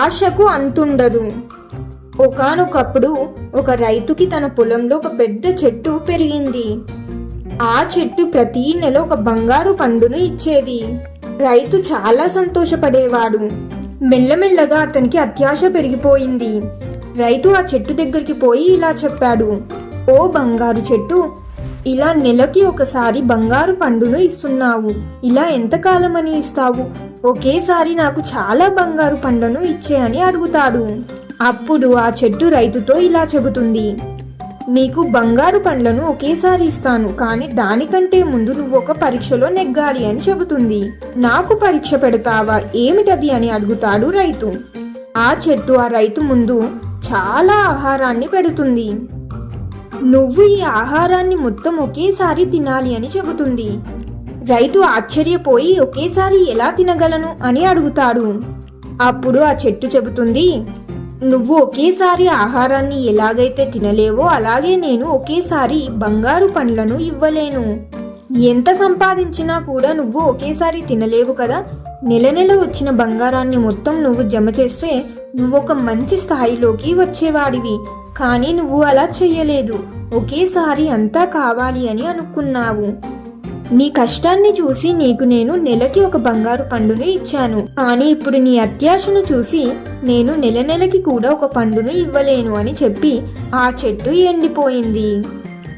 ఆశకు అంతుండదు. ఒకానొకప్పుడు ఒక రైతుకి తన పొలంలో ఒక పెద్ద చెట్టు పెరిగింది. ఆ చెట్టు ప్రతి నెల ఒక బంగారు పండును ఇచ్చేది. రైతు చాలా సంతోషపడేవాడు. మెల్లమెల్లగా అతనికి అత్యాశ పెరిగిపోయింది. రైతు ఆ చెట్టు దగ్గరికి పోయి ఇలా చెప్పాడు ఓ బంగారు చెట్టు ఇలా నెలకి ఒకసారి బంగారు పండును ఇస్తున్నావు. ఇలా ఎంతకాలమని ఇస్తావు? ఒకేసారి నాకు చాలా బంగారు పండును ఇచ్చేయని అడుగుతాడు. అప్పుడు ఆ చెట్టు రైతుతో ఇలా చెబుతుంది. నీకు బంగారు పండ్లను ఒకేసారి ఇస్తాను కానీ దానికంటే ముందు నువ్వు ఒక పరీక్షలో నెగ్గాలి అని చెబుతుంది. నాకు పరీక్ష పెడతావా? ఏమిటది? అని అడుగుతాడు రైతు. ఆ చెట్టు ఆ రైతు ముందు చాలా ఆహారాన్ని పెడుతుంది. నువ్వు ఈ ఆహారాన్ని మొత్తం ఒకేసారి తినాలి అని చెబుతుంది. రైతు ఆశ్చర్యపోయి ఒకేసారి ఎలా తినగలను అని అడుగుతాడు. అప్పుడు ఆ చెట్టు చెబుతుంది నువ్వు ఒకేసారి ఆహారాన్ని ఎలాగైతే తినలేవో అలాగే నేను ఒకేసారి బంగారు పండ్లను ఇవ్వలేను. ఎంత సంపాదించినా కూడా నువ్వు ఒకేసారి తినలేవు కదా. నెల నెల వచ్చిన బంగారాన్ని మొత్తం నువ్వు జమ చేస్తే నువ్వు ఒక మంచి స్థాయిలోకి వచ్చేవాడివి. కానీ నువ్వు అలా చెయ్యలేదు. ఒకేసారి అంతా కావాలి అని అనుకున్నావు. నీ కష్టాన్ని చూసి నీకు నేను నెలకి ఒక బంగారు పండును ఇచ్చాను. కానీ ఇప్పుడు నీ అత్యాశను చూసి నేను నెల నెలకి కూడా ఒక పండును ఇవ్వలేను అని చెప్పి ఆ చెట్టు ఎండిపోయింది.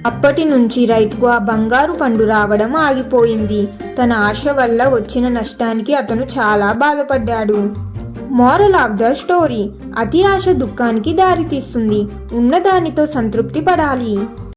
అప్పటి నుంచి రైతుకు ఆ బంగారు పండు రావడం ఆగిపోయింది. తన ఆశ వల్ల వచ్చిన నష్టానికి అతను చాలా బాధపడ్డాడు. మోరల్ ఆఫ్ ద స్టోరీ అతి ఆశ దుఃఖానికి దారితీస్తుంది. ఉన్నదానితో సంతృప్తి పడాలి.